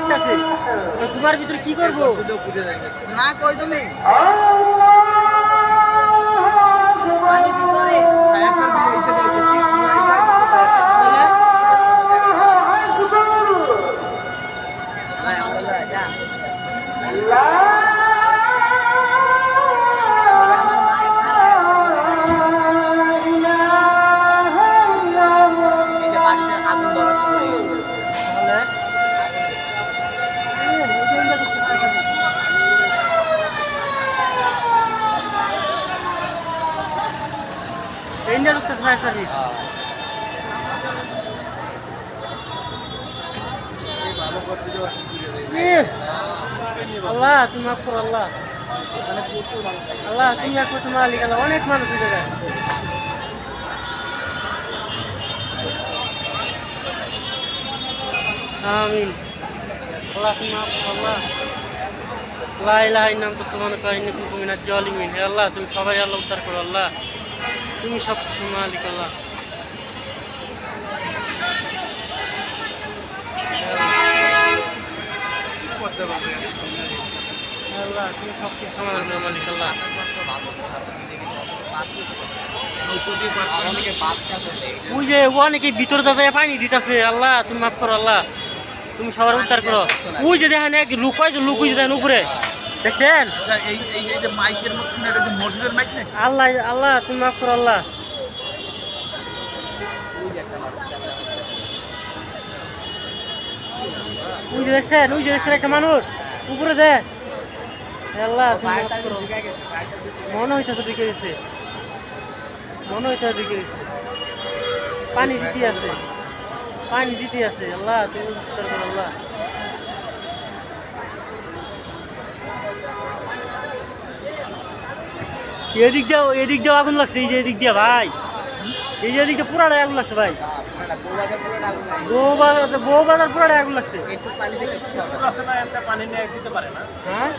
তো তোমার ভিতরে কি করব না কই তুমি আমি ভিতরে ঢুকতেছে ফায়ার সার্ভিস ইহ, আল্লাহ তুমি মাফ করো আল্লাহ। আল্লাহ তুমি একমাত্র মালিক আল্লাহ অনেক মানুষ এই জায়গায় আমিন। আল্লাহ তুমি মাফ করো আল্লাহ। লা ইলাহা ইল্লা আনতা সুবহানাকা ইন্নী কুনতু মিনাজ জালিমিন। হে আল্লাহ তুমি সবাই আল্লাহ উদ্ধার করো আল্লাহ। তুমি সব কিছু মালিক, আল্লাহ। আল্লাহ, তুমি আল্লাহ। তুমি মাফ করো, আল্লাহ। তুমি সবার উদ্ধার করো। ওই যে দেখেন এক লুক ওই যে যে দেখেন উপরে। দেখছেন? আচ্ছা, এই এই এই যে মাইকের মতন এটা যে মসজিদের মাইক নাকি? আল্লাহ আল্লাহ তুমি মাফ করো আল্লাহ। ওই যে দেখছেন ওই যে দেখছেন একটা মানুষ। উপরে দে আল্লাহ মনে হইতেছে ঢুকে গেছে। মনে হইতেছে ঢুকে গেছে। পানি দিতে আছে। পানি দিতে আছে। আল্লাহ তুমি উত্তর করো আল্লাহ। এদিক দিয়ে এদিক দিয়ে আগুন লাগছে এই যে এদিক দিয়ে ভাই। এই যে এদিক দিয়ে পুরাটাই আগুন লাগছে ভাই। বউ বাজার বউ বাজার পুরাটাই আগুন লাগছে হ্যাঁ।